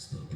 স্তোত্র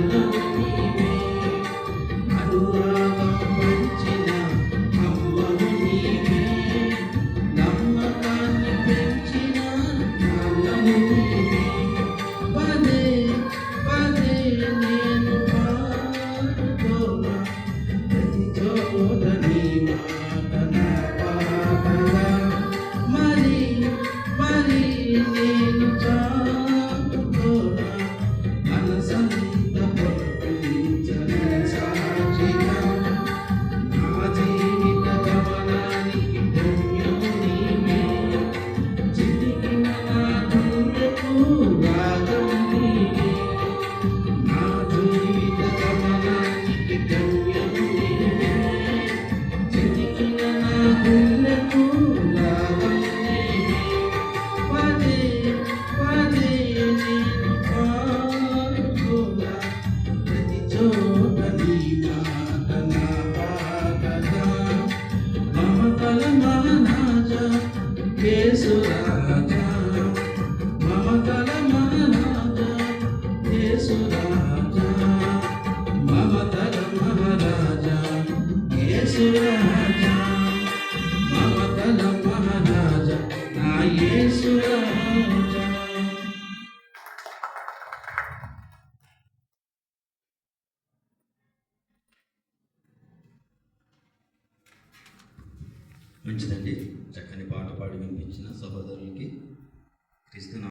Hallelujah. మంచిదండి చక్కని పాట పాడి వినిపించిన సహోదరులకి క్రీస్తు